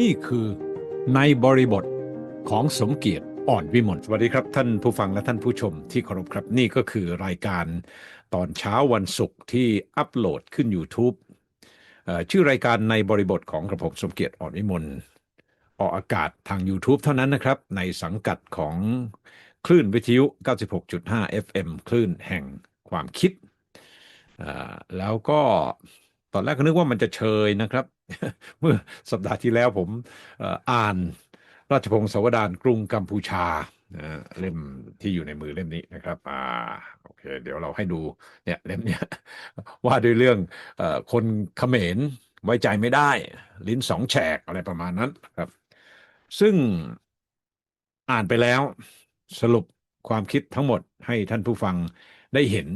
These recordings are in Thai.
นี่คือในบริบทของสมเกียรติอ่อนวิมลสวัสดีครับท่านผู้ฟังและท่านผู้ชมที่เคารพครับนี่ก็คือรายการตอนเช้าวันศุกร์ที่อัปโหลดขึ้น YouTube ชื่อรายการในบริบทของกระผมสมเกียรติอ่อนวิมลออกอากาศทาง YouTube เท่านั้นนะครับ ในสังกัดของคลื่นวิทยุ 96.5 FM คลื่นแห่งความคิด แล้วก็ ตอนแรกก็นึกว่ามันจะเชยนะครับ เมื่อสัปดาห์ที่แล้วผมอ่านราชพงศ์สวดานกรุงกัมพูชาเล่มที่อยู่ในมือเล่มนี้นะครับ อ่า โอเค เดี๋ยวเราให้ดู เนี่ยเล่มเนี้ยว่าด้วยเรื่องอคนเขมรไว้ใจไม่ได้ ลิ้นสองแฉกอะไรประมาณนั้นครับ ซึ่งอ่านไปแล้วสรุปความคิดทั้งหมดให้ท่านผู้ฟังได้เห็น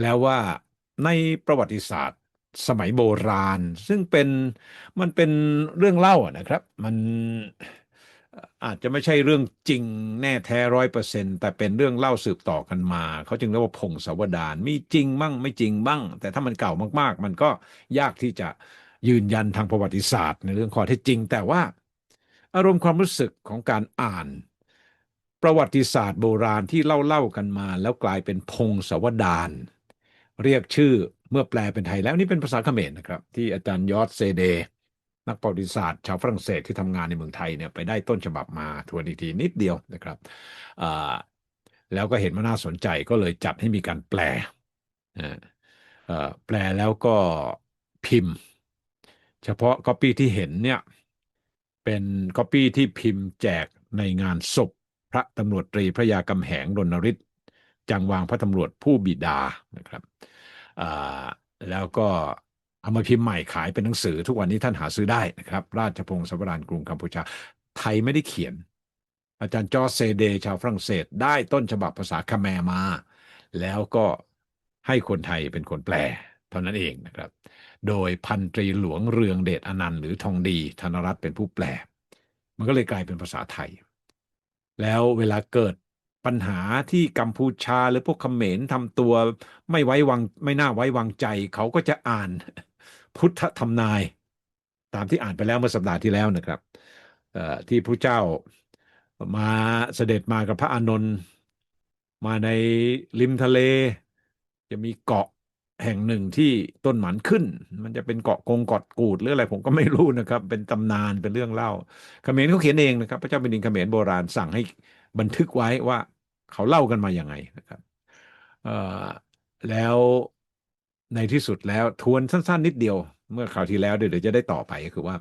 แล้วว่าในประวัติศาสตร์ สมัยโบราณ ซึ่งเป็นมันเป็นเรื่องเล่าอะนะครับ มันอาจจะไม่ใช่เรื่องจริงแน่แท้ร้อยเปอร์เซ็นต์แต่เป็นเรื่องเล่าสืบต่อกันมา เขาจึงเรียกว่าพงศาวดารมีจริงบ้างไม่จริงบ้าง แต่ถ้ามันเก่ามากๆ มันก็ยากที่จะยืนยันทางประวัติศาสตร์ ในเรื่องข้อเท็จจริง แต่ว่าอารมณ์ความรู้สึกของการอ่าน ประวัติศาสตร์โบราณที่เล่าเล่ากันมา แล้วกลายเป็นพงศาวดารเรียกชื่อ เมื่อแปลเป็นไทยแล้วนี่เป็นภาษาเขมรนะครับ ที่อาจารย์ยอดเซเด นักประวัติศาสตร์ชาวฝรั่งเศสที่ทำงานในเมืองไทยเนี่ยไปได้ต้นฉบับมาทวนอีกทีนิดเดียวนะครับแล้วก็เห็นว่าน่าสนใจก็เลยจัดให้มีการแปลแปลแล้วก็พิมพ์ เฉพาะก๊อปปี้ที่เห็นเนี่ยเป็นก๊อปปี้ที่พิมพ์แจกในงานศพพระตำรวจตรีพระยากำแหงรณฤทธิ์จังวางพระตำรวจผู้บิดานะครับ แล้วก็เอามาพิมพ์ใหม่ขายเป็นหนังสือ ทุกวันนี้ท่านหาซื้อได้นะครับ ราชพงศ์สวรานกรุงกัมพูชา ไทยไม่ได้เขียน อาจารย์จอร์จเซเด ชาวฝรั่งเศส ได้ต้นฉบับภาษาคแมร์มา แล้วก็ให้คนไทยเป็นคนแปล เท่านั้นเองนะครับ โดยพันตรีหลวงเรืองเดชอนันต์หรือทองดี ธนรัตน์เป็นผู้แปล มันก็เลยกลายเป็นภาษาไทย แล้วเวลาเกิด ปัญหาที่กัมพูชาหรือพวกเขมรทำตัวไม่ไว้วางไม่น่าไว้วางใจ เขาก็จะอ่านพุทธธรรมนาย ตามที่อ่านไปแล้วเมื่อสัปดาห์ที่แล้วนะครับที่พระเจ้ามาเสด็จมากับพระอานนท์มาในริมทะเล จะมีเกาะแห่งหนึ่งที่ต้นหมันขึ้น มันจะเป็นเกาะกงเกาะกูดหรืออะไรผมก็ไม่รู้นะครับ เป็นตำนานเป็นเรื่องเล่าเขมรเขาเขียนเองนะครับ พระเจ้าแผ่นดินเขมรโบราณสั่งให้บันทึกไว้ว่า เขาเล่ากันมาอย่างไงนะครับแล้วในที่สุดแล้วทวนสั้น ๆ นิดเดียว เมื่อคราวที่แล้วเดี๋ยวจะได้ต่อไปก็คือว่า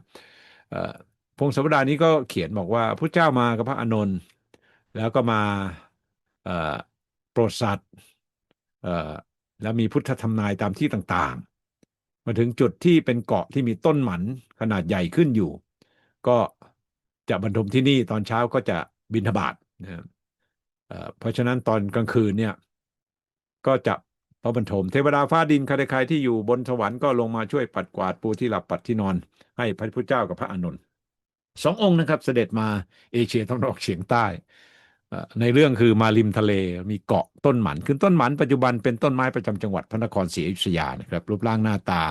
พงศาวดารนี้ก็เขียนบอกว่าพระเจ้ามากับพระอานนท์แล้วก็มาโปรดสัตว์แล้วมีพุทธธรรมนายตามที่ต่างๆ มาถึงจุดที่เป็นเกาะที่มีต้นหมันขนาดใหญ่ขึ้นอยู่ ก็จะบรรทมที่นี่ตอนเช้าก็จะบิณฑบาตนะครับ เพราะฉะนั้นตอนกลางคืนเนี่ยก็จะพระบรรทมเทวดาฟ้าดินใครๆที่อยู่บนสวรรค์ก็ลงมาช่วยปัดกวาดปูที่หลับปัดที่นอน ให้พระพุทธเจ้ากับพระอานนท์สององค์นะครับ เสด็จมาเอเชียตะวันออกเฉียงใต้ในเรื่องคือมาริมทะเลมีเกาะต้นหมันคือต้นหมันปัจจุบันเป็นต้นไม้ประจำจังหวัดพระนครศรีอยุธยานะครับรูปร่างหน้าตา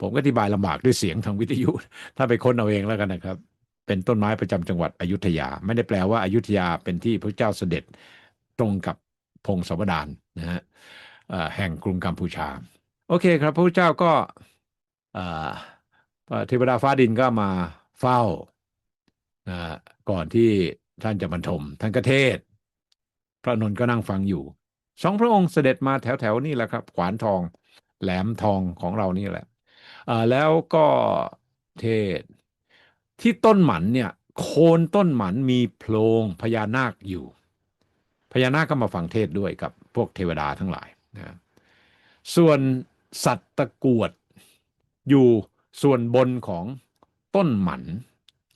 ผมก็อธิบายลำบากด้วยเสียงทางวิทยุ ถ้าไปค้นเอาเองแล้วกันนะครับ เป็นต้นไม้ประจำจังหวัดอยุธยา ไม่ได้แปลว่าอายุธยาเป็นที่พระเจ้าเสด็จตรงกับพงศาวดารนะฮะแห่งกรุงกัมพูชา โอเคครับ พระเจ้าก็เทวดาฟ้าดินก็มาเฝ้านะก่อนที่ท่านจะบรรทมท่านกเทศ พระนนท์ก็นั่งฟังอยู่สองพระองค์เสด็จมาแถวแถวๆนี่แหละครับ ขวานทองแหลมทองของเรานี่แหละแล้วก็เทศ ที่ต้นหมันเนี่ย โคนต้นหมันมีโพรงพญานาคอยู่ พญานาคก็มาฟังเทศด้วยกับพวกเทวดาทั้งหลายนะส่วนสัตว์ตะกวดอยู่ส่วนบนของต้นหมัน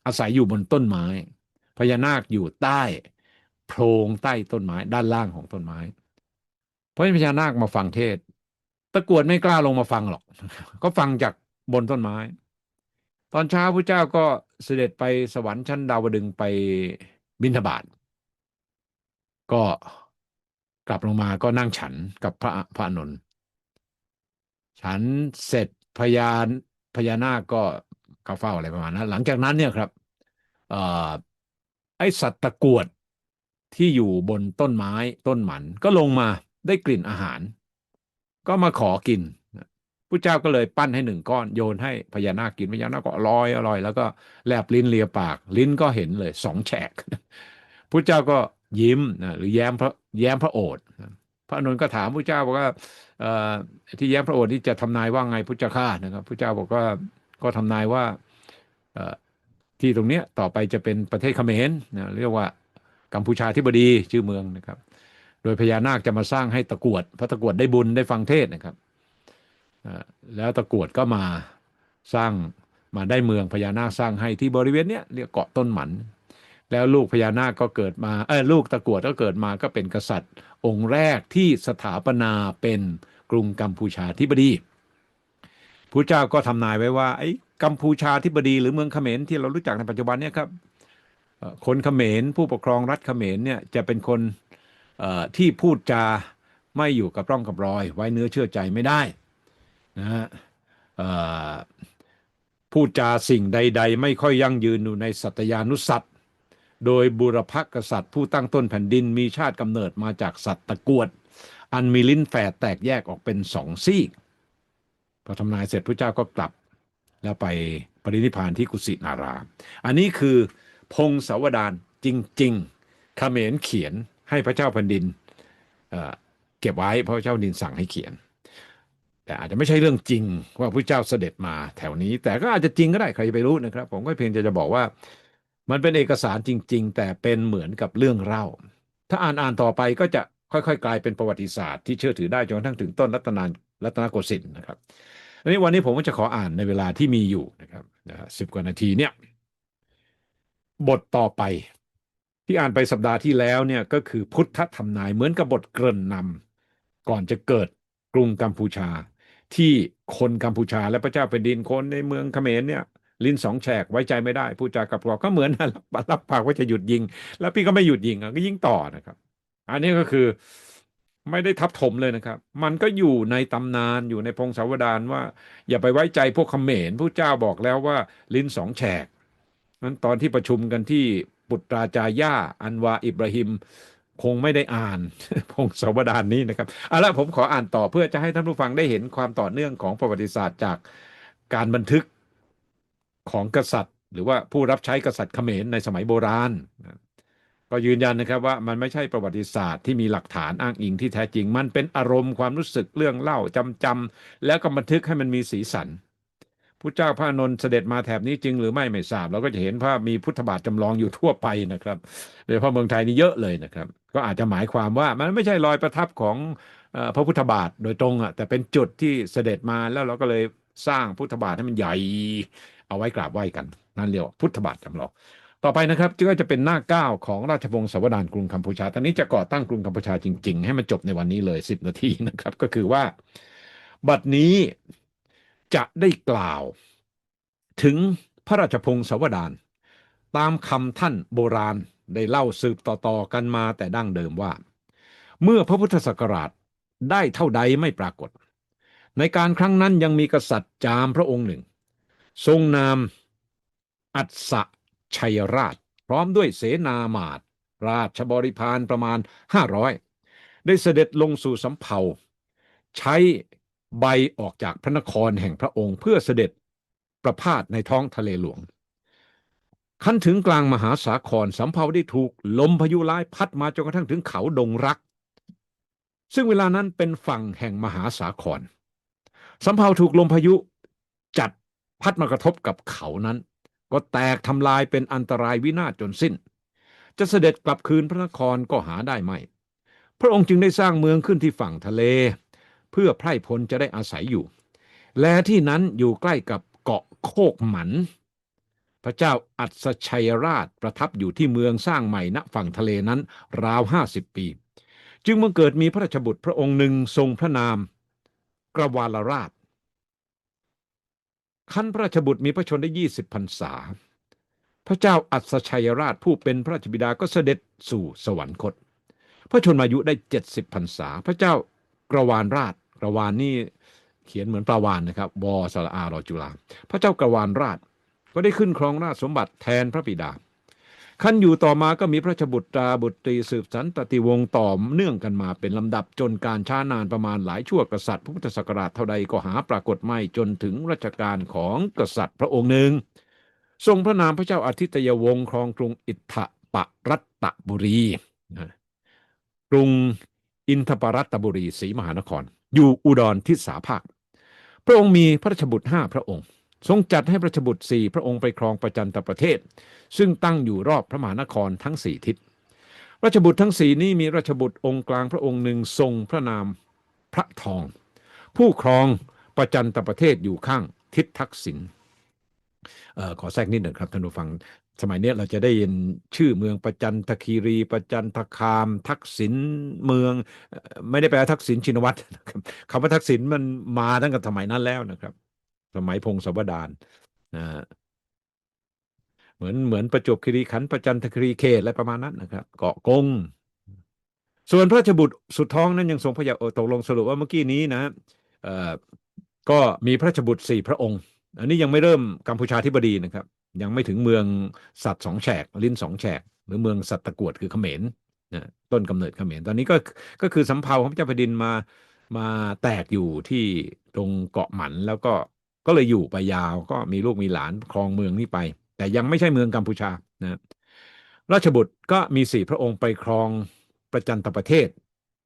อาศัยอยู่บนต้นไม้ พญานาคอยู่ใต้โพรงใต้ต้นไม้ด้านล่างของต้นไม้ เพราะฉะนั้นพญานาคมาฟังเทศ ตะกรวดไม่กล้าลงมาฟังหรอก ก็ฟังจากบนต้นไม้ ตอนเช้าพระเจ้าก็ เสด็จไปสวรรค์ชั้นดาวดึงไปบิณฑบาตก็กลับลงมาก็นั่งฉันกับพระพระนนท์ฉันเสร็จพญานพญานาคก็เข้าเฝ้าอะไรประมาณนั้นหลังจากนั้นเนี่ยครับอไอสัตว์ตะกวดที่อยู่บนต้นไม้ต้นหมันก็ลงมาได้กลิ่นอาหาร ก็มาขอกิน พระเจ้าก็เลยปั้นให้หนึ่งก้อนโยนให้พญานาคกินพญานาคก็อร่อยอร่อย แล้วก็แลบลิ้นเลียปาก ลิ้นก็เห็นเลยสองแฉกพระเจ้าก็ยิ้มนะหรือแย้มพระแย้มพระโอษฐ์พระอานนท์ก็ถามพระเจ้าบอกว่าที่แย้มพระโอษฐ์ที่จะทำนายว่าไงพุทธเจ้าข้านะครับพระเจ้าบอกว่าก็ทำนายว่าที่ตรงเนี้ยต่อไปจะเป็นประเทศเขมรนะเรียกว่ากัมพูชาธิบดีชื่อเมืองนะครับ โดยพญานาคจะมาสร้างให้ตะกวดพระตะกวดได้บุญได้ฟังเทศนะครับ แล้วตะกวดก็มาสร้างมาได้เมืองพญานาคสร้างให้ที่บริเวณเนี้ยเรียกเกาะต้นหมัน แล้วลูกพญานาคก็เกิดมาเออลูกตะกวดก็เกิดมาก็เป็นกษัตริย์ องค์แรกที่สถาปนาเป็นกรุงกัมพูชาธิบดีพระเจ้าก็ทำนายไว้ว่าไอ้กัมพูชาธิบดีหรือเมืองเขมรที่เรารู้จักในปัจจุบันเนี่ยครับคนเขมรผู้ปกครองรัฐเขมรเนี่ยจะเป็นคนที่พูดจาไม่อยู่กับร่องกับรอย ไว้เนื้อเชื่อใจไม่ได้ นะฮะพูดจาสิ่งใด ๆ ไม่ค่อยยั่งยืนอยู่ในสัตยานุสัตว์โดยบุรพกษัตริย์ผู้ตั้งต้นแผ่นดินมีชาติกำเนิดมาจากสัตว์ตะกวด อันมีลิ้นแฝดแตกแยกออกเป็นสองซีกพอทำนายเสร็จพระเจ้าก็กลับ แล้วไปปรินิพานที่กุสินารา อันนี้คือพงศาวดารจริงๆเขมรเขียนให้พระเจ้าแผ่นดินเเก็บไว้เพราะเจ้าดินสั่งให้เขียน แต่อาจจะไม่ใช่เรื่องจริงว่าพระเจ้าเสด็จมาแถวนี้ แต่ก็อาจจะจริงก็ได้ใครจะไปรู้นะครับ ผมก็เพียงจะจะบอกว่า มันเป็นเอกสารจริง ๆ แต่เป็นเหมือนกับเรื่องเล่า ถ้าอ่านอ่านต่อไปก็จะค่อยๆ กลายเป็นประวัติศาสตร์ที่เชื่อถือได้จนกระทั่งถึงต้นรัตนานรัตนโกสินทร์นะครับอันนี้วันนี้ผมก็จะขออ่านในเวลาที่มีอยู่นะครับสิบกว่านาทีเนี่ยบทต่อไป ที่อ่านไปสัปดาห์ที่แล้วเนี่ยก็คือพุทธธรรมนายเหมือนกับบทเกริ่นนำก่อนจะเกิดกรุงกัมพูชา ที่คนกัมพูชาและพระเจ้าแผ่นดินคนในเมืองเขมรเนี่ย ลิ้นสองแฉกไว้ใจไม่ได้พูดจากับกรอกก็เหมือนรับรับปากว่าจะหยุดยิง แล้วพี่ก็ไม่หยุดยิงก็ยิงต่อนะครับ อันนี้ก็คือไม่ได้ทับถมเลยนะครับ มันก็อยู่ในตำนานอยู่ในพงศาวดารว่า อย่าไปไว้ใจพวกเขมรผู้เจ้าบอกแล้วว่าลิ้นสองแฉกนั้นตอนที่ประชุมกันที่ปุตราจาย่าอันวาอิบราฮิม คงไม่ได้อ่านพงศาวดารนี้นะครับเอาละผมขออ่านต่อเพื่อจะให้ท่านผู้ฟังได้เห็นความต่อเนื่องของประวัติศาสตร์จากการบันทึกของกษัตริย์ หรือว่าผู้รับใช้กษัตริย์เขมรในสมัยโบราณ ก็ยืนยันนะครับว่ามันไม่ใช่ประวัติศาสตร์ที่มีหลักฐานอ้างอิงที่แท้จริง มันเป็นอารมณ์ความรู้สึกเรื่องเล่าจำจำๆแล้วก็บันทึกให้มันมีสีสัน พระเจ้าพระอานนท์เสด็จมาแถบนี้จริงหรือไม่ไม่ทราบเราก็จะเห็นภาพมีพุทธบาทจำลองอยู่ทั่วไปนะครับโดยเฉพาะเมืองไทยนี่เยอะเลยนะครับ ก็อาจจะหมายความว่ามันไม่ใช่รอยประทับของพระพุทธบาทโดยตรงอะแต่เป็นจุดที่เสด็จมาแล้วเราก็เลยสร้างพุทธบาทให้มันใหญ่ เอาไว้กราบไหว้กัน นั่นเรียกว่าพุทธบาทจำลองต่อไปนะครับก็จะเป็นหน้าเก้าของราชวงศ์สวดานกรุงกัมพูชา ตอนนี้จะก่อตั้งกรุงกัมพูชาจริง ๆ ให้มันจบในวันนี้เลยสิบนาทีนะครับ ก็คือว่า บัดนี้ จะได้กล่าวถึงพระราชพงศ์สวดานตามคำท่านโบราณได้เล่าสืบต่อๆกันมาแต่ดั้งเดิมว่า เมื่อพระพุทธศักราชได้เท่าใดไม่ปรากฏ ในการครั้งนั้นยังมีกษัตริย์จามพระองค์หนึ่ง ทรงนามอัศชัยราช พร้อมด้วยเสนามาตรราชบริพารประมาณห้าร้อยได้เสด็จลงสู่สำเภาใช้ ใบออกจากพระนครแห่งพระองค์เพื่อเสด็จประพาสในท้องทะเลหลวงขั้นถึงกลางมหาสาครสำเภาได้ถูกลมพายุร้ายพัดมาจนกระทั่งถึงเขาดงรัก ซึ่งเวลานั้นเป็นฝั่งแห่งมหาสาครสำเภาถูกลมพายุจัดพัดมากระทบกับเขานั้น ก็แตกทำลายเป็นอันตรายวินาศจนสิ้น จะเสด็จกลับคืนพระนครก็หาได้ไม่ พระองค์จึงได้สร้างเมืองขึ้นที่ฝั่งทะเล เพื่อไพร่พลจะได้อาศัยอยู่ และที่นั้นอยู่ใกล้กับเกาะโคกหมัน พระเจ้าอัศชัยราชประทับอยู่ที่เมืองสร้างใหม่ณฝั่งทะเลนั้นราวห้าสิบปี จึงบังเกิดมีพระราชบุตรพระองค์หนึ่งทรงพระนาม กระวาลราชขั้นพระราชบุตรมีพระชนได้ยี่สิบพรรษา พระเจ้าอัศชัยราชผู้เป็นพระราชบิดาก็เสด็จสู่สวรรคต พระชนมายุได้เจ็ดสิบพรรษา พระเจ้ากระวานราช กระวานนี่เขียนเหมือนปลาวานนะครับวอสระอารอจุลาพระเจ้ากระวานราชก็ได้ขึ้นครองราชสมบัติแทนพระบิดาขั้นอยู่ต่อมาก็มีพระชบุตราบุตรีสืบสันตติวงศ์ต่อเนื่องกันมาเป็นลำดับจนการช้านานประมาณหลายชั่วกษัตริย์พุทธศักราชเท่าใดก็หาปรากฏไม่จนถึงรัชกาลของกษัตริย์พระองค์หนึ่ง ทรงพระนามพระเจ้าอาทิตยวงศ์ครองกรุงอิทธปรัตตบุรีนะกรุงอินทปรัตตบุรีศรีมหานคร อยู่อุดรทิศาภาค พระองค์มีพระราชบุตรห้าพระองค์ ทรงจัดให้พระราชบุตรสี่พระองค์ไปครองประจันตประเทศ ซึ่งตั้งอยู่รอบพระมหานครทั้งสี่ทิศราชบุตรทั้งสี่นี้มีราชบุตรองค์กลางพระองค์หนึ่งทรงพระนามพระทอง ผู้ครองประจันตประเทศอยู่ข้างทิศทักษิณขอแทรกนิดหนึ่งครับท่านผู้ฟัง สมัยเนี้ยเราจะได้ยินชื่อเมืองประจันทคีรีประจันทคาม ทักษิณเมือง ไม่ได้แปลทักษิณชินวัตรคำว่าทักษิณมันมาตั้งแต่สมัยนั้นแล้วนะครับ สมัยพงศาวดารนะเหมือนเหมือนประจวบคีรีขันธ์ประจันทคีรีเขตอะไรประมาณนั้นนะครับ เกาะกง ส่วนพระราชบุตรสุดท้องนั้นยังทรงพระยาตกลงสรุปว่าเมื่อกี้นี้นะก็มีพระราชบุตรสี่พระองค์ อันนี้ยังไม่เริ่มกัมพูชาธิบดีนะครับ ยังไม่ถึงเมืองสัตว์สองแฉกลิ้นสองแฉกหรือเมืองสัตว์ตะกวดคือเขมรนะต้นกำเนิดเขมรตอนนี้ก็ก็คือสำเภาของพระเจ้าแผ่นดินมามาแตกอยู่ที่ตรงเกาะหมันแล้วก็ก็เลยอยู่ไปยาวก็มีลูกมีหลานครองเมืองนี้ไป แต่ยังไม่ใช่เมืองกัมพูชานะราชบุตรก็มีสี่พระองค์ไปครองประจันตประเทศ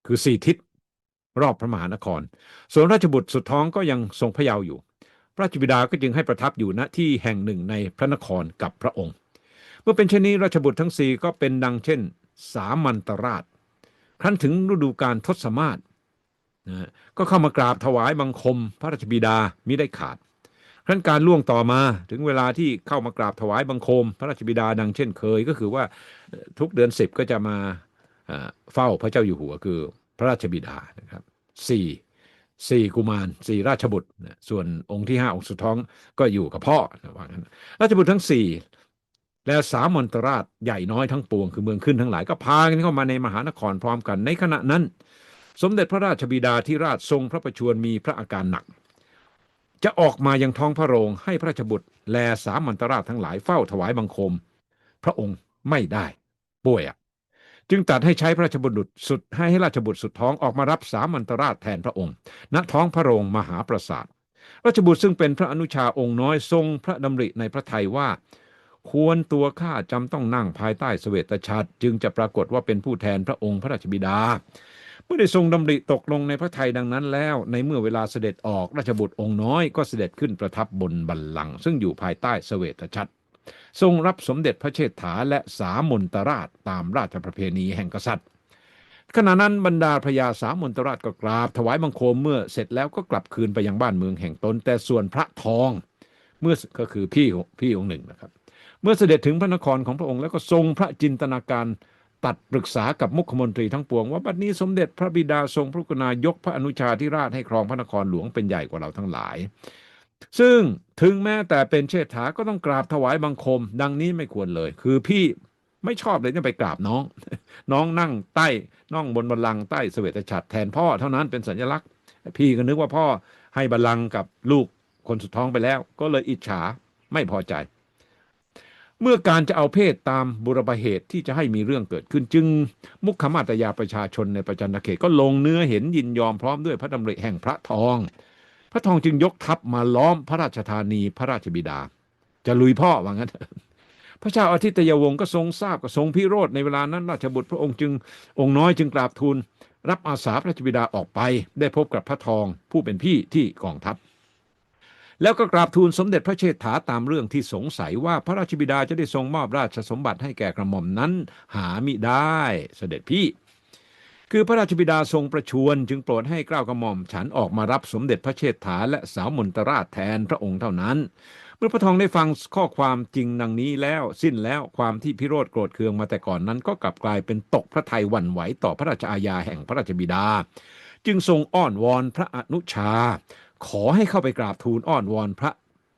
คือสี่ทิศรอบพระมหานคร ส่วนราชบุตรสุดท้องก็ยังทรงพระเยาว์อยู่ พระราชบิดาก็จึงให้ประทับอยู่ณที่แห่งหนึ่งในพระนครกับพระองค์ เมื่อเป็นเช่นนี้ราชบุตรทั้งสี่ก็เป็นดังเช่น สามัญตราช ครั้นถึงฤดูการทศมาศนะก็เข้ามากราบถวายบังคม พระราชบิดามิได้ขาด ครั้นการล่วงต่อมาถึงเวลาที่เข้ามากราบถวายบังคม พระราชบิดาดังเช่นเคย ก็คือว่าทุกเดือนสิบก็จะมาเอ่อเฝ้าพระเจ้าอยู่หัวคือพระราชบิดานะครับสี่ สี่กุมารสี่ราชบุตรนะส่วนองค์ที่ห้าองค์สุดท้องก็อยู่กับพ่อนะว่างั้นราชบุตรทั้งสี่และสามมนตราชใหญ่น้อยทั้งปวงคือเมืองขึ้นทั้งหลายก็พากันเข้ามาในมหานครพร้อมกันในขณะนั้น สมเด็จพระราชบิดาที่ราชทรงพระประชวรมีพระอาการหนัก จะออกมายังท้องพระโรงให้พระราชบุตร แลสามัญตราชทั้งหลายเฝ้าถวายบังคม พระองค์ไม่ได้ป่วยอะ จึงตัดให้ใช้พระราชบุตรสุดให้ให้ราชบุตรสุดท้องออกมารับสามัญตราชแทนพระองค์ ณท้องพระโรงมหาปราสาทราชบุตรซึ่งเป็นพระอนุชาองค์น้อยทรงพระดำริในพระทัยว่า ควรตัวข้าจำต้องนั่งภายใต้เสวตฉัตรจึงจะปรากฏว่าเป็นผู้แทนพระองค์พระราชบิดาเมื่อได้ทรงดำริตกลงในพระทัยดังนั้นแล้ว ในเมื่อเวลาเสด็จออกราชบุตรองค์น้อยก็เสด็จขึ้นประทับบนบัลลังก์ซึ่งอยู่ภายใต้เสวตฉัตร ทรงรับสมเด็จพระเชษฐาและสามนตราชตามราชประเพณีแห่งกษัตริย์ ขณะนั้นบรรดาพระยาสามนตราชก็กราบถวายบังคมเมื่อเสร็จแล้วก็กลับคืนไปยังบ้านเมืองแห่งตน แต่ส่วนพระทองเมื่อก็คือพี่พี่องค์หนึ่งนะครับ เมื่อเสด็จถึงพระนครของพระองค์แล้วก็ทรงพระจินตนาการตัดปรึกษากับมุขมนตรีทั้งปวงว่าบัดนี้สมเด็จพระบิดาทรงพระกรุณายกพระอนุชาธิราชให้ครองพระนครหลวงเป็นใหญ่กว่าเราทั้งหลาย ซึ่งถึงแม้แต่เป็นเชษฐาก็ต้องกราบถวายบังคม ดังนี้ไม่ควรเลย คือพี่ไม่ชอบเลยที่ไปกราบน้อง น้องนั่งใต้น่องบนบัลลังก์ใต้เสวตฉัตรแทนพ่อเท่านั้นเป็นสัญลักษณ์ พี่ก็นึกว่าพ่อให้บัลลังก์กับลูกคนสุดท้องไปแล้ว ก็เลยอิจฉาไม่พอใจ เมื่อการจะเอาเพศตามบุรพเหตุที่จะให้มีเรื่องเกิดขึ้น จึงมุขมาตยาประชาชนในประจันตเขตก็ลงเนื้อเห็นยินยอมพร้อมด้วยพระดำริแห่งพระทอง พระทองจึงยกทัพมาล้อมพระราชธานีพระราชบิดา จะลุยพ่อว่างั้นพระเจ้าอาทิตยวงศ์ก็ทรงทราบก็ทรงพิโรธในเวลานั้นราชบุตรพระองค์จึงองค์น้อยจึงกราบทูลรับอาสาพระราชบิดาออกไปได้พบกับพระทองผู้เป็นพี่ที่กองทัพ แล้วก็กราบทูลสมเด็จพระเชษฐาตามเรื่องที่สงสัยว่าพระราชบิดาจะได้ทรงมอบราชสมบัติให้แก่กระหม่อมนั้น หามิได้เสด็จพี่ คือพระราชบิดาทรงประชวรจึงโปรดให้เกล้ากระหม่อมฉันออกมารับสมเด็จพระเชษฐาและสาวมนตราชแทนพระองค์เท่านั้น เมื่อพระทองได้ฟังข้อความจริงดังนี้แล้วสิ้นแล้วความที่พิโรธโกรธเคืองมาแต่ก่อนนั้น ก็กลับกลายเป็นตกพระทัยวันไหวต่อพระราชอาญาแห่งพระราชบิดา จึงทรงอ้อนวอนพระอนุชา ขอให้เข้าไปกราบทูลอ้อนวอนพระ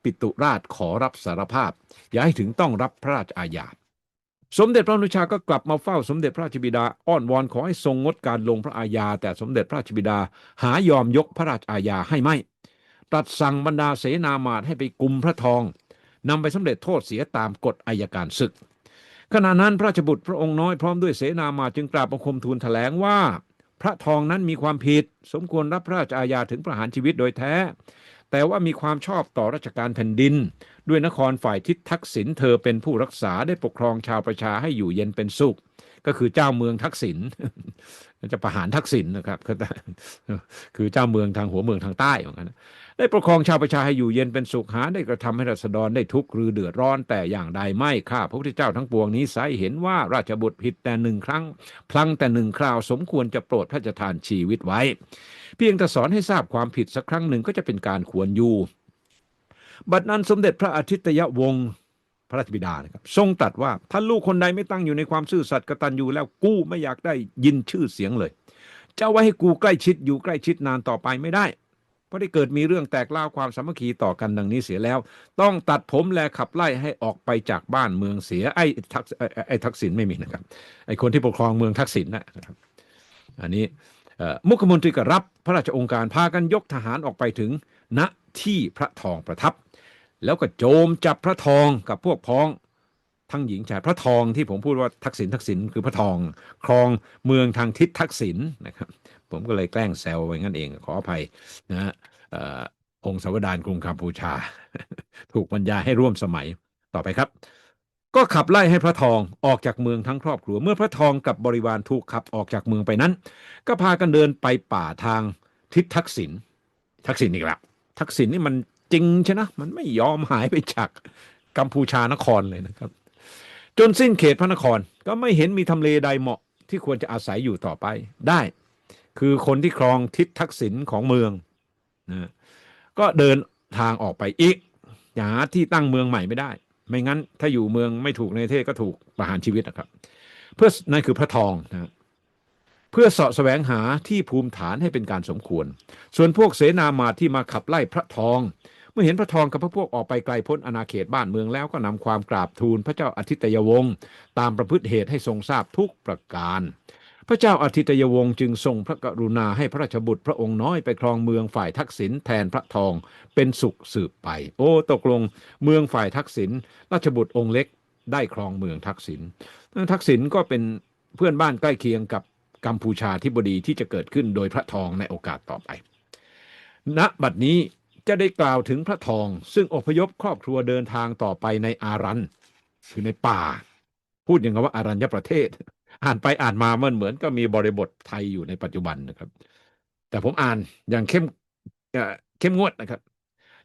ปิตุราชขอรับสารภาพ อย่าให้ถึงต้องรับพระราชอาญา สมเด็จพระนุชาก็กลับมาเฝ้าสมเด็จพระราชบิดาอ้อนวอนขอให้ทรงงดการลงพระอาญา แต่สมเด็จพระราชบิดาหายอมยกพระราชอาญาให้ไม่ตรัสสั่งบรรดาเสนามาตให้ไปกุมพระทองนำไปสำเร็จโทษเสียตามกฎอายการศึก ขณะนั้นพระราชบุตรพระองค์น้อยพร้อมด้วยเสนามาจึงกราบบังคมทูลแถลงว่า พระทองนั้นมีความผิด สมควรรับพระราชอาญาถึงประหารชีวิตโดยแท้ แต่ว่ามีความชอบต่อราชการแผ่นดิน ด้วยนครฝ่ายทิศทักษิณเธอเป็นผู้รักษาได้ปกครองชาวประชาให้อยู่เย็นเป็นสุข ก็คือเจ้าเมืองทักษิณจะประหารทักษิณนะครับก็คือเจ้าเมืองทางหัวเมืองทางใต้เหมือนกันได้ปกครองชาวประชาให้อยู่เย็นเป็นสุขหาได้กระทำให้ราษฎรได้ทุกข์หรือเดือดร้อนแต่อย่างใดไม่ข้าพระพุทธเจ้าทั้งปวงนี้ไซเห็นว่าราชบุตรผิดแต่หนึ่งครั้ง พลังแต่หนึ่งคราวสมควรจะโปรดพระราชทานชีวิตไว้ เพียงแต่สอนให้ทราบความผิดสักครั้งหนึ่งก็จะเป็นการควรอยู่ บัดนั้นสมเด็จพระอาทิตยวงศ์ พระราชบิดานะครับทรงตรัสว่าถ้าลูกคนใดไม่ตั้งอยู่ในความซื่อสัตย์กตัญญูแล้วกู้ไม่อยากได้ยินชื่อเสียงเลย จะไว้ให้กูใกล้ชิดอยู่ใกล้ชิดนานต่อไปไม่ได้ เพราะได้เกิดมีเรื่องแตกเล่าวความสามัคคีต่อกันดังนี้เสียแล้ว ต้องตัดผมและขับไล่ให้ออกไปจากบ้านเมืองเสียไอ้ทักไอ้ทักษิณไม่มีนะครับไอ้คนที่ปกครองเมืองทักษิณนะครับ อันนี้มุขมนตรีก็รับพระราชองค์การพากันยกทหารออกไปถึงณที่พระทองประทับ แล้วก็โจมจับพระทองกับพวกพ้องทั้งหญิงชายพระทองที่ผมพูดว่าทักษิณทักษิณคือพระทอง ครองเมืองทางทิศทักษิณนะครับ ผมก็เลยแกล้งแซวไว้งั้นเองขออภัยนะฮะองค์สวดารกรุงกัมพูชา ถูกบรรยายให้ร่วมสมัยต่อไปครับ ก็ขับไล่ให้พระทองออกจากเมืองทั้งครอบครัว เมื่อพระทองกับบริวารถูกขับออกจากเมืองไปนั้น ก็พากันเดินไปป่าทางทิศทักษิณทักษิณอีกแล้วทักษิณนี่มัน จริงใช่นะมันไม่ยอมหายไปจากกัมพูชานครเลยนะครับ จนสิ้นเขตพระนครก็ไม่เห็นมีทำเลใดเหมาะที่ควรจะอาศัยอยู่ต่อไปได้ คือคนที่ครองทิศทักษิณของเมืองนะก็เดินทางออกไปอีกหาที่ตั้งเมืองใหม่ไม่ได้ ไม่งั้นถ้าอยู่เมืองไม่ถูกในเทศก็ถูกประหารชีวิตนะครับ เพื่อนั่นคือพระทองนะเพื่อเสาะแสวงหาที่ภูมิฐานให้เป็นการสมควร ส่วนพวกเสนามาที่มาขับไล่พระทอง มื่อเห็นพระทองกับพระพวกออกไปไกลพ้นอาณาเขตบ้านเมืองแล้วก็นำความกราบทูลพระเจ้าอาทิตยวงศ์ตามประพฤติเหตุให้ทรงทราบทุกประการ พระเจ้าอาทิตยวงศ์จึงทรงพระกรุณาให้พระราชบุตรพระองค์น้อยไปครองเมืองฝ่ายทักษิณแทนพระทองเป็นสุขสืบไป โอ้ตกลงเมืองฝ่ายทักษิณราชบุตรองค์เล็กได้ครองเมืองทักษิณทักษิณก็เป็นเพื่อนบ้านใกล้เคียงกับกัมพูชาธิบดีที่จะเกิดขึ้นโดยพระทองในโอกาสต่อไปณบัดนี้ จะได้กล่าวถึงพระทอง ซึ่งอพยพครอบครัวเดินทางต่อไปในอารันคือในป่า พูดอย่างกับว่าอารัญญประเทศ อ่านไปอ่านมามันเหมือนก็มีบริบทไทยอยู่ในปัจจุบันนะครับ แต่ผมอ่านอย่างเข้มเข้มงวดนะครับ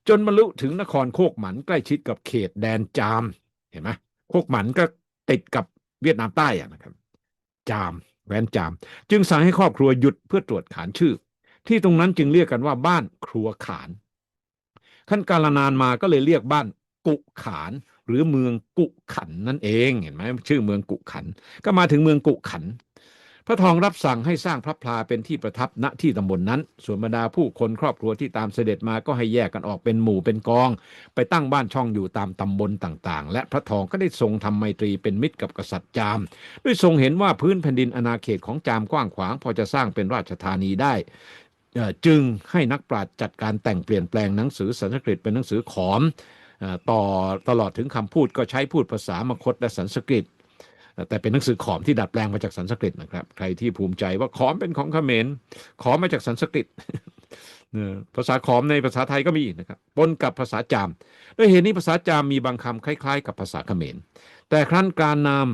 จนบรรลุถึงนครโคกหมันใกล้ชิดกับเขตแดนจามเห็นไหมโคกหมันก็ติดกับเวียดนามใต้อะนะครับ จามแวนจาม จึงสั่งให้ครอบครัวหยุดเพื่อตรวจขานชื่อ ที่ตรงนั้นจึงเรียกกันว่าบ้านครัวขาน ขั้นกาลนานมาก็เลยเรียกบ้านกุขานหรือเมืองกุขันนั่นเองเห็นไหมชื่อเมืองกุขัน ก็มาถึงเมืองกุขัน พระทองรับสั่งให้สร้างพระพลาเป็นที่ประทับณที่ตำบลนนั้น ส่วนบรรดาผู้คนครอบครัวที่ตามเสด็จมาก็ให้แยกกันออกเป็นหมู่เป็นกอง ไปตั้งบ้านช่องอยู่ตามตำบลต่างๆ และพระทองก็ได้ทรงทำไมตรีเป็นมิตรกับกษัตริย์จาม ด้วยทรงเห็นว่าพื้นแผ่นดินอาณาเขตของจามกว้างขวาง พอจะสร้างเป็นราชธานีได้ จึงให้นักปราชญ์จัดการแต่งเปลี่ยนแปลงหนังสือสันสกฤตเป็นหนังสือขอมต่อตลอดถึงคำพูดก็ใช้พูดภาษามคตและสันสกฤตแต่เป็นหนังสือขอมที่ดัดแปลงมาจากสันสกฤตนะครับ ใครที่ภูมิใจว่าขอมเป็นของเขมรขอมมาจากสันสกฤตภาษาขอมในภาษาไทยก็มีนะครับปนกับภาษาจามด้วยเหตุนี้ภาษาจามมีบางคำคล้าย ๆ กับภาษาเขมรแต่ครั้นการนาม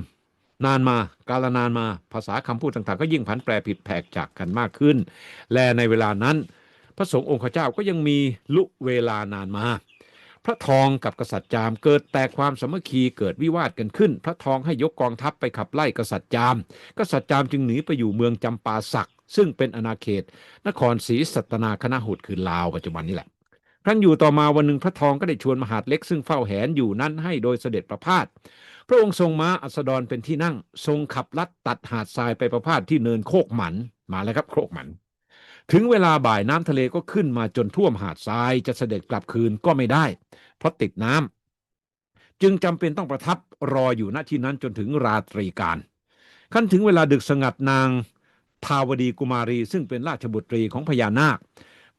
นานมา กาลนานมา ภาษาคำพูดต่างๆ ก็ยิ่งผันแปรผิดแผกจากกันมากขึ้น และในเวลานั้น พระสงฆ์องค์ข้าเจ้าก็ยังมีลุเวลานานมา พระทองกับกษัตริย์จามเกิดแตกความสามัคคีเกิดวิวาทกันขึ้น พระทองให้ยกกองทัพไปขับไล่กษัตริย์จาม กษัตริย์จามจึงหนีไปอยู่เมืองจำปาสักซึ่งเป็นอาณาเขต นครศรีสัตนาคณะหุตคือลาวปัจจุบันนี่แหละครั้นอยู่ต่อมาวันหนึ่งพระทองก็ได้ชวนมหาดเล็กซึ่งเฝ้าแหนอยู่นั้นให้โดยเสด็จประพาส พระองค์ทรงม้าอัสดรเป็นที่นั่ง ทรงขับลัดตัดหาดทรายไปประพาสที่เนินโคกหมันมาแล้วครับโคกหมันถึงเวลาบ่ายน้ำทะเลก็ขึ้นมาจนท่วมหาดทรายจะเสด็จกลับคืนก็ไม่ได้ เพราะติดน้ำจึงจำเป็นต้องประทับรออยู่ณที่นั้นจนถึงราตรีการขั้นถึงเวลาดึกสงัดนางทาวดีกุมารีซึ่งเป็นราชบุตรีของพญานาค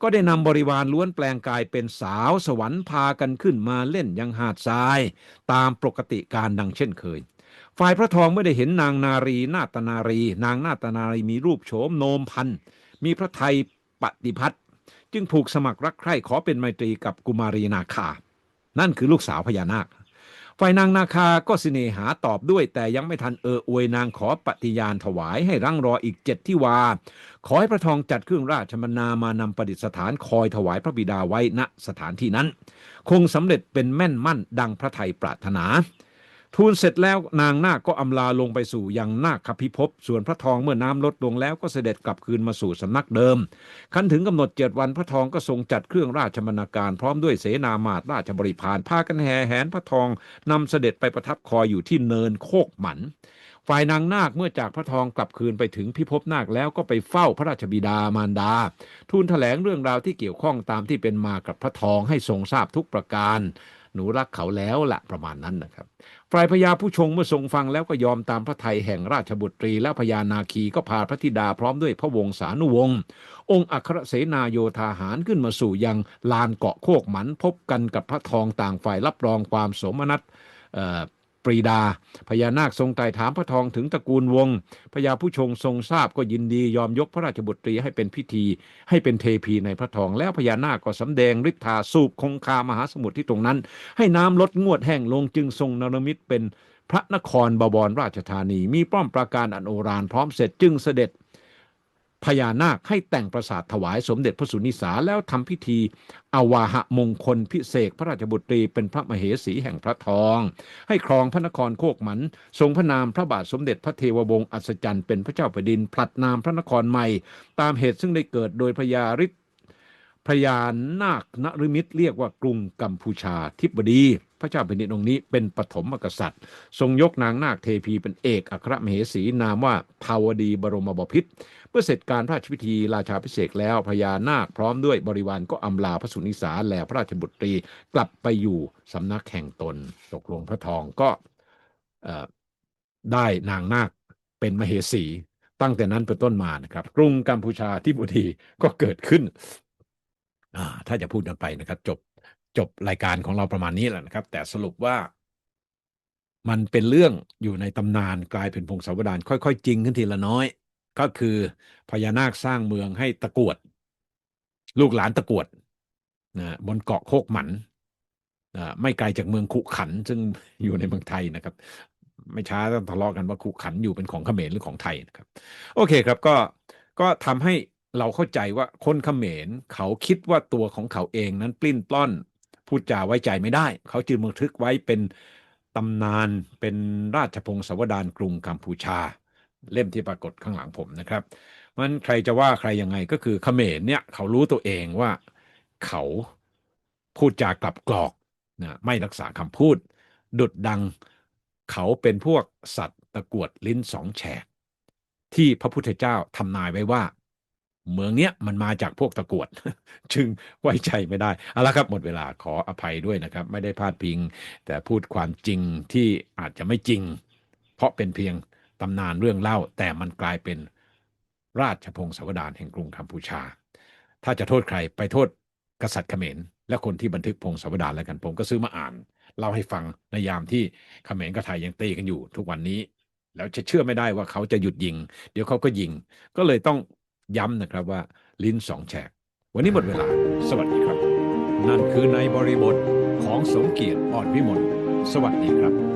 ก็ได้นำบริวารล้วนแปลงกายเป็นสาวสวรรค์พากันขึ้นมาเล่นยังหาดทราย ตามปกติการดังเช่นเคย ฝ่ายพระทองไม่ได้เห็นนางนารีนาตนารี นางนาตนารีมีรูปโฉมโนมพันมีพระไทยปฏิพัทธ์จึงผูกสมัครรักใคร่ขอเป็นไมตรีกับกุมารีนาคา นั่นคือลูกสาวพญานาค ฝ่ายนางนาคาก็สเสนหาตอบด้วย แต่ยังไม่ทันเอออวยนางขอปฏิญาณถวายให้รังรออีกเจ็ดที่วา ขอให้พระทองจัดเครื่องราชบรรณามานำประดิษฐานคอยถวายพระบิดาไว้ณสถานที่นั้น คงสำเร็จเป็นแม่นมั่นดังพระไทยปรารถนา ทูลเสร็จแล้วนางนาคก็อำลาลงไปสู่ยังนาคพิภพส่วนพระทองเมื่อน้ำลดลงแล้วก็เสด็จกลับคืนมาสู่สำนักเดิมคันถึงกำหนดเจ็ดวันพระทองก็ทรงจัดเครื่องราชบรรณาการพร้อมด้วยเสนามาตราชบริพารพากันแห่แหนพระทองนำเสด็จไปประทับคอยอยู่ที่เนินโคกหมันฝ่ายนางนาคเมื่อจากพระทองกลับคืนไปถึงพิภพนาคแล้วก็ไปเฝ้าพระราชบิดามารดา ทูลแถลงเรื่องราวที่เกี่ยวข้องตามที่เป็นมากับพระทองให้ทรงทราบทุกประการ หนูรักเขาแล้วละประมาณนั้นนะครับ ฝ่ายพญาผู้ชงเมื่อทรงฟังแล้วก็ยอมตามพระไทยแห่งราชบุตรีและพญานาคีก็พาพระธิดาพร้อมด้วยพระวงศานุวงศ์องค์อัครเสนาโยธาหารขึ้นมาสู่ยังลานเกาะโคกหมันพบกันกับพระทองต่างฝ่ายรับรองความสมนัตเอ่อ รีดา พญานาคทรงไต่ถามพระทองถึงตระกูลวงพญาผู้ชงทรงทราบก็ยินดียอมยกพระราชบุตรีให้เป็นพิธี ให้เป็นเทพีในพระทองแล้วพญานาคก็สำแดงฤทธาสูบคงคามหาสมุทรที่ตรงนั้น ให้น้ำลดงวดแห้งลงจึงทรงนรมิตเป็นพระนครบวรราชธานี มีป้อมปราการอันโอรานพร้อมเสร็จจึงเสด็จ พญานาคให้แต่งปราสาทถวายสมเด็จพระสุนิสาแล้วทำพิธีอวาหะมงคลพิเศษพระราชบุตรีเป็นพระมเหสีแห่งพระทอง ให้ครองพระนครโคกหมัน ทรงพระนามพระบาทสมเด็จพระเทววงศ์อัศจรรย์เป็นพระเจ้าแผ่นดินผลัดนามพระนครใหม่ ตามเหตุซึ่งได้เกิดโดยพญาฤทธิ์พญานาคนฤมิตรเรียกว่ากรุงกัมพูชาธิบดี พระเจ้าแผ่นดินองค์นี้เป็นปฐมกษัตริย์ ทรงยกนางนาคเทพีเป็นเอกอัครมเหสีนามว่าภาวดีบรมบพิตร เมื่อเสร็จการพระราชพิธีราชาพิเศษแล้วพญานาคพร้อมด้วยบริวารก็อำลาพระสุนิสาแลพระราชบุตรีกลับไปอยู่สำนักแห่งตน ตกลงพระทองก็ได้นางนาคเป็นมเหสี ตั้งแต่นั้นเป็นต้นมานะครับ กรุงกัมพูชาที่บุรีก็เกิดขึ้น ถ้าจะพูดกันไปนะครับ จบจบรายการของเราประมาณนี้แหละนะครับ แต่สรุปว่ามันเป็นเรื่องอยู่ในตำนานกลายเป็นพงศาวดารค่อย ๆ จริงขึ้นทีละน้อย ก็คือพญานาคสร้างเมืองให้ตะกรวด ลูกหลานตะกรวดนะบนเกาะโคกหมันอ่าไม่ไกลจากเมืองขุขัน ซึ่งอยู่ในเมืองไทยนะครับ ไม่ช้าต้องทะเลาะกันว่าขุขันอยู่เป็นของเขมรหรือของไทยนะครับ โอเคครับก็ก็ทำให้เราเข้าใจว่าคนเขมรเขาคิดว่าตัวของเขาเองนั้นปลิ้นปล้อนพูดจาไว้ใจไม่ได้ เขาจึงบันทึกไว้เป็นตำนานเป็นราชพงศาวดารกรุงกัมพูชา เล่มที่ปรากฏข้างหลังผมนะครับมันใครจะว่าใครยังไงก็คือเขมรเนี่ยเขารู้ตัวเองว่าเขาพูดจากลับกรอกนะไม่รักษาคำพูด ดุดดังเขาเป็นพวกสัตว์ตะกวดลิ้นสองแฉก ที่พระพุทธเจ้าทำนายไว้ว่า เมืองเนี้ยมันมาจากพวกตะกวด จึงไว้ใจไม่ได้เอาละครับ หมดเวลาขออภัยด้วยนะครับ ไม่ได้พลาดพิง แต่พูดความจริงที่อาจจะไม่จริง เพราะเป็นเพียง ตำนานเรื่องเล่า แต่มันกลายเป็นราชพงศาวดารแห่งกรุงกัมพูชา ถ้าจะโทษใครไปโทษกษัตริย์เขมรและคนที่บันทึกพงศาวดารแล้วกันผมก็ซื้อมาอ่านเล่าให้ฟังในยามที่เขมรกับไทยยังตีกันอยู่ทุกวันนี้ แล้วจะเชื่อไม่ได้ว่าเขาจะหยุดยิง เดี๋ยวเขาก็ยิง ก็เลยต้องย้ำนะครับว่าลิ้นสองแฉก วันนี้หมดเวลา สวัสดีครับ นั่นคือในบริบทของสมเกียรติอ่อนวิมลสวัสดีครับ